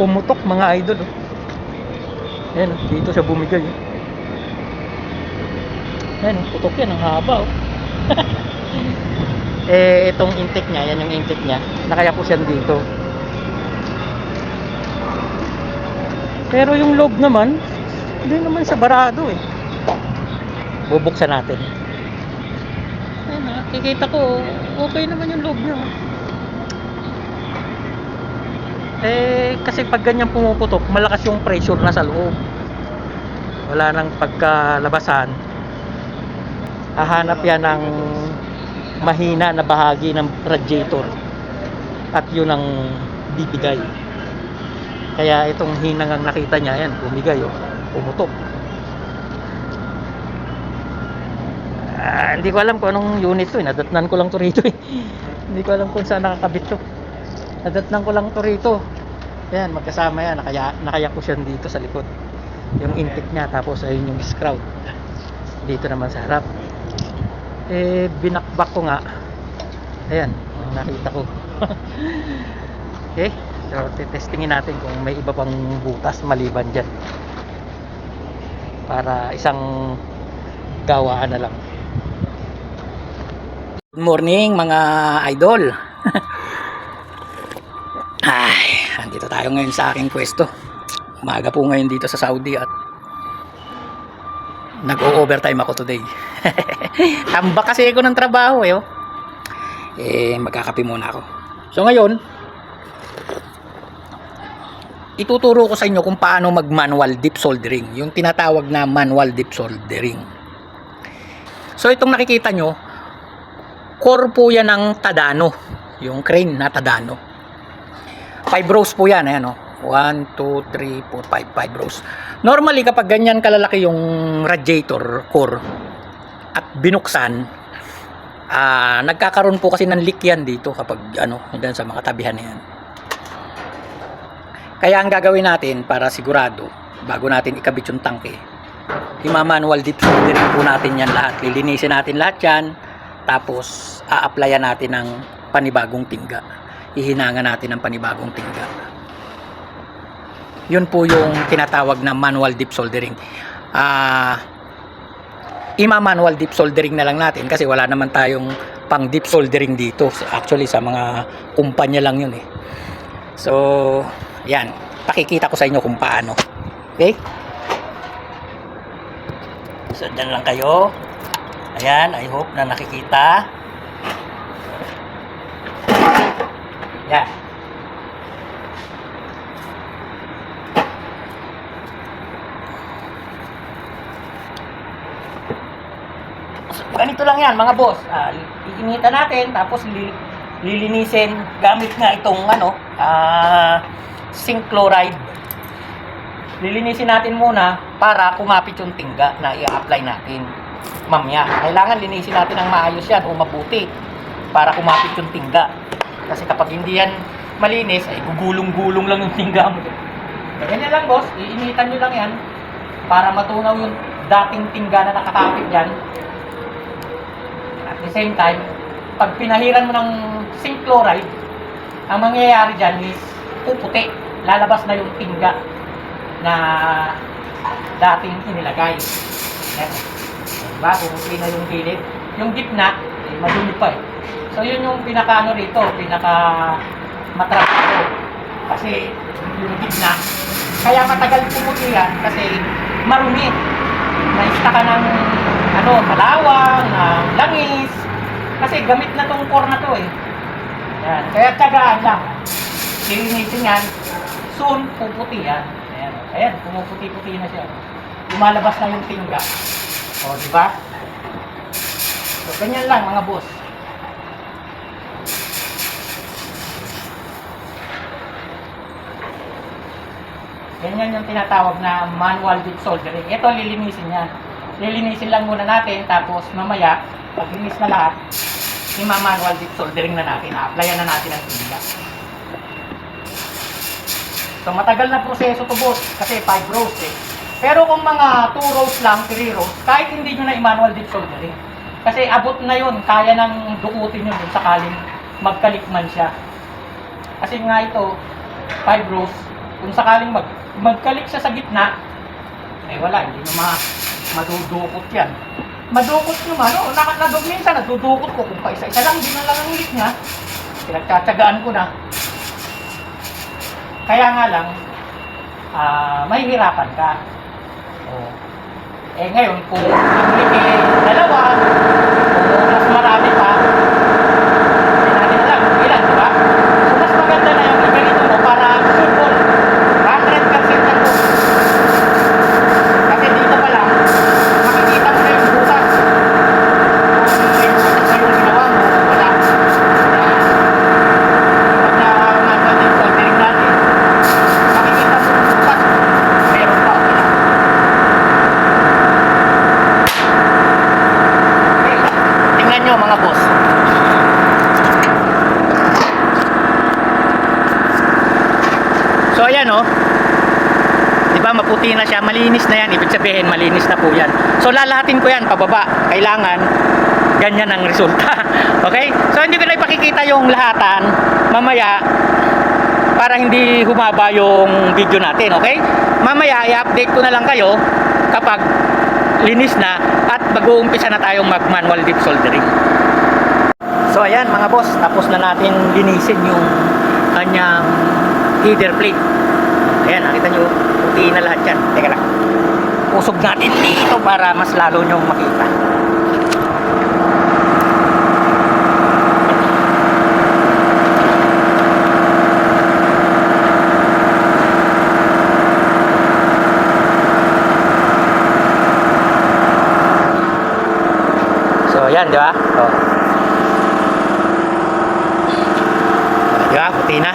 pumutok mga idol. Oh. Ayan, oh, dito siya bumigay. Oh. Ayan, oh, putok yan. Ang haba. Oh. eh, itong intake niya, yan yung intake niya. Nakayakos yan dito. Pero yung loob naman, hindi naman sa barado eh. Bubuksan natin. Ayan, nakikita ko, okay naman yung loob niya. Eh, kasi pag ganyan pumuputok, malakas yung pressure na sa loob. Wala nang pagkalabasan. Hahanap yan ng mahina na bahagi ng radiator. At yun ang bibigay. Kaya itong hinang ang nakita niya, yan, bumigay, oh, pumutok. Ah, hindi ko alam kung anong unit to, eh. nadatnan ko lang to rito eh. hindi ko alam kung saan nakakabit to. Nadatnan ko lang to rito. Yan, magkasama yan. Nakaya, nakayakos yan dito sa likod. Yung intake niya, tapos ayun yung scrout. Dito naman sa harap. Eh, binakbak ko nga. Ayan, nakita ko. okay, so testingin natin kung may iba pang butas maliban dyan. Para isang gawaan na lang. Good morning mga idol. Ay, andito tayo ngayon sa aking pwesto. Umaga po ngayon dito sa Saudi at nag-overtime ako today. Tambak kasi ako ng trabaho eh. Oh. Eh, magkakape muna ako. So ngayon, ituturo ko sa inyo kung paano mag-manual dip soldering. Yung tinatawag na manual dip soldering. So itong nakikita nyo, core po yan ng Tadano. Yung crane na Tadano. 5 rows po yan. Ayan, oh. 1, 2, 3, 4, 5. 5 rows. Normally, kapag ganyan kalalaki yung radiator core at binuksan, ah nagkakaroon po kasi ng leak yan dito kapag ano, dyan sa mga tabihan na yan. Kaya ang gagawin natin para sigurado, bago natin ikabit yung tangke, ima-manual soldering po natin yan lahat. Lilinisin natin lahat yan, tapos a-applyan natin ng panibagong tingga. Ihinanga natin ng panibagong tingga. Yun po yung tinatawag na manual dip soldering. Ah, ima-manual dip soldering na lang natin kasi wala naman tayong pang dip soldering dito. Actually sa mga kumpanya lang yun eh. So, yan. Pakikita ko sa inyo kung paano. Okay? So, dyan lang kayo. Ayan, I hope na nakikita. Yan. Ganito lang yan mga boss. Ah, iinitan natin tapos li- lilinisin gamit nga itong ano, ah, zinc chloride. Lilinisin natin muna para kumapit yung tingga na i-apply natin. Mamaya, kailangan linisin natin ng maayos yan o mabuti para kumapit yung tingga. Kasi kapag hindi yan malinis, ay gugulong-gulong lang yung tingga mo. Ganyan lang boss, iinitan nyo lang yan para matunaw yung dating tingga na nakakapit dyan. At the same time, pag pinahiran mo ng zinc chloride, ang mangyayari dyan is puputi. Lalabas na yung tingga na dating inilagay. Ayan. Diba? Pumuti na yung gilid. Yung gitna, eh, madumi pa eh. So yun yung pinaka ano rito, pinaka matrabaho. Kasi yung gitna, kaya matagal pumuti yan kasi marumi. Naista ka ng ano, kalawang, ng langis. Kasi gamit na tong core na to eh. Yan. Kaya tagaan lang. Lilinisin yan. Soon, puputi yan. Ayan. Ayan, pumuputi-puti na siya. Lumalabas na yung tingga. O, di ba? So, ganyan lang mga boss. Ganyan yung tinatawag na manual dip soldering. Ito, lilinisin yan. Lilinisin lang muna natin, tapos mamaya, pag linis na lahat, ima-manual dip soldering na natin. A-applyan na natin ang tingga. So, matagal na proseso to boss, kasi 5 rows eh. Pero kung mga 2 rows lang, 3 rows, kahit hindi nyo na i-manual dip soldering. Kasi abot na yun, kaya nang dukutin yun dun sakaling magkalikman siya. Kasi nga ito, 5 rows, kung sakaling mag, magkalik siya sa gitna, eh wala, hindi na ma, madudukot yan. Madukot naman, oh, naka, nadug, minsan nadudukot ko, kung pa isa-isa lang, hindi na lang ang ulit niya. Pinagtsatsagaan ko na. Kaya nga lang, ah, mahihirapan ka. Oh. Eh ngayon, kung ang eh, dalawa, kung mas marami pa, hindi natin alam kung ilan, di ba? So, mas maganda na yung ganito mo para sure 100% na to. Kasi dito pa lang, makikita mo na yung butas. Kung may butas na yung ginawa mo, wala. Yan. Pag na naman yung soldering natin, makikita mo yung butas. Meron pa, wala. Okay. Tingnan nyo mga boss. So ayan oh. Maputi na siya, malinis na 'yan. Ibig sabihin malinis na po 'yan. So lalahatin ko 'yan pababa. Kailangan ganyan ang resulta. okay? So hindi ko na ipakikita yung lahatan mamaya para hindi humaba yung video natin, okay? Mamaya i-update ko na lang kayo kapag linis na at mag-uumpisa na tayong mag-manual deep soldering. So ayan mga boss, tapos na natin linisin yung kanyang header plate. Ayan, nakita nyo, puti na lahat yan. Teka lang. Usog natin dito para mas lalo nyo makita. So ayan, di ba? Oh. Di ba? Puti na.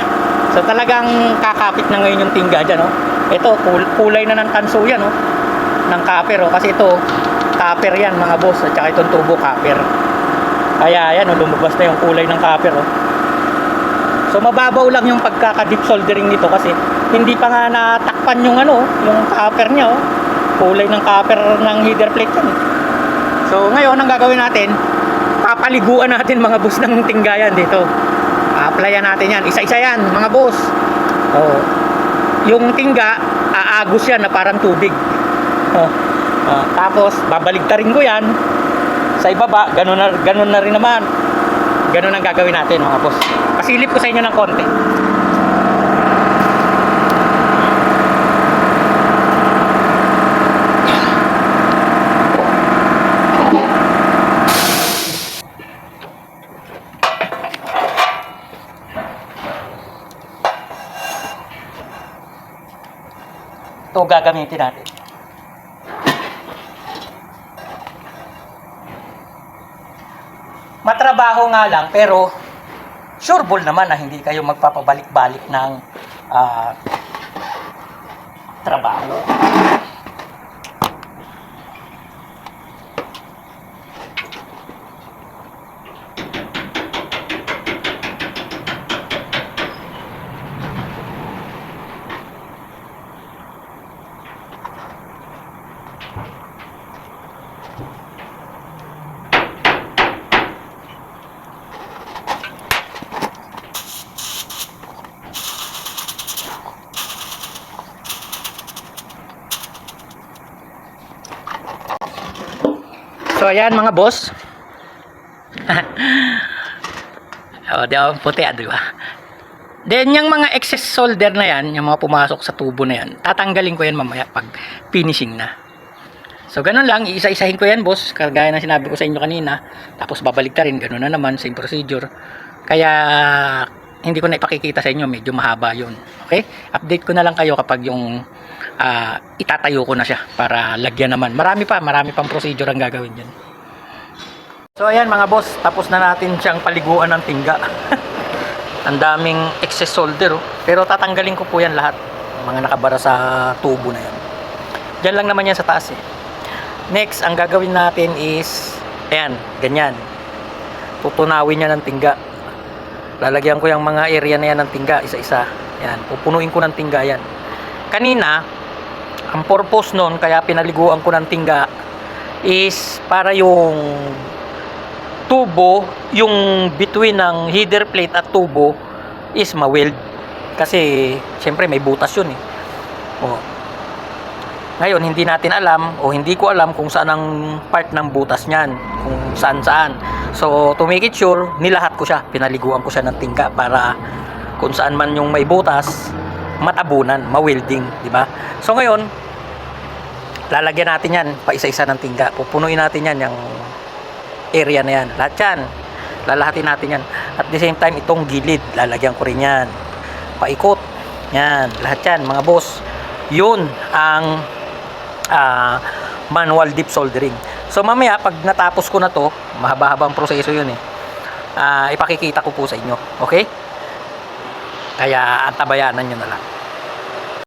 So talagang kakapit na ngayon yung tingga dyan, no? Ito, kul- kulay na ng tanso yan, no? Ng copper, oh. Kasi ito, copper yan, mga boss. At saka itong tubo copper. Kaya yan, oh, lumabas na yung kulay ng copper, oh. So mababaw lang yung pagkaka-deep soldering nito kasi hindi pa nga natakpan yung ano, yung copper niya, oh. Kulay ng copper ng header plate yan. So ngayon, ang gagawin natin, papaliguan natin mga boss ng tinggayan dito. A-applyan natin yan. Isa-isa yan, mga boss. Oh. Yung tingga, aagos yan na parang tubig. Oh. Oh, tapos, babaligtarin ko yan. Sa ibaba, ganun na, ganun na rin naman. Ganun ang gagawin natin, mga boss. Pasilip ko sa inyo ng konti. Ito gagamitin natin. Matrabaho nga lang, pero sureball naman na hindi kayo magpapabalik-balik ng ah, trabaho. So ayan mga boss. oh, di ba? Puti, ah, di ba? Then yung mga excess solder na yan, yung mga pumasok sa tubo na yan, tatanggalin ko yan mamaya pag finishing na. So ganun lang, iisa-isahin ko yan boss, kagaya ng sinabi ko sa inyo kanina. Tapos babalik rin, ganun na naman, same procedure. Kaya hindi ko na ipakikita sa inyo, medyo mahaba yun. Okay? Update ko na lang kayo kapag yung ah, itatayo ko na siya para lagyan naman. Marami pa, marami pang procedure ang gagawin dyan. So ayan mga boss, tapos na natin siyang paliguan ng tingga. ang daming excess solder oh. Pero tatanggalin ko po yan lahat. Mga nakabara sa tubo na yan. Diyan lang naman yan sa taas eh. Next, ang gagawin natin is, ayan, ganyan. Tutunawin niya ng tingga. Lalagyan ko yung mga area na yan ng tingga, isa-isa. Yan, pupunuin ko ng tingga yan. Kanina, ang purpose nun, kaya pinaliguan ko ng tingga, is para yung tubo, yung between ng header plate at tubo, is ma-weld. Kasi, syempre, may butas yun eh. O. Ngayon, hindi natin alam o hindi ko alam kung saan ang part ng butas niyan. Kung saan saan. So, to make it sure, nilahat ko siya. Pinaliguan ko siya ng tingka para kung saan man yung may butas, matabunan, ma-welding, di ba? So, ngayon, lalagyan natin yan, pa isa-isa ng tingga. Pupunuin natin yan, yung area na yan. Lahat yan. Lalahatin natin yan. At the same time, itong gilid, lalagyan ko rin yan. Paikot. Yan. Lahat yan, mga boss. Yun ang ah, manual deep soldering. So mamaya pag natapos ko na to, mahaba-habang proseso 'yun eh. Ah, ipakikita ko po sa inyo. Okay? Kaya antabayanan nyo na lang.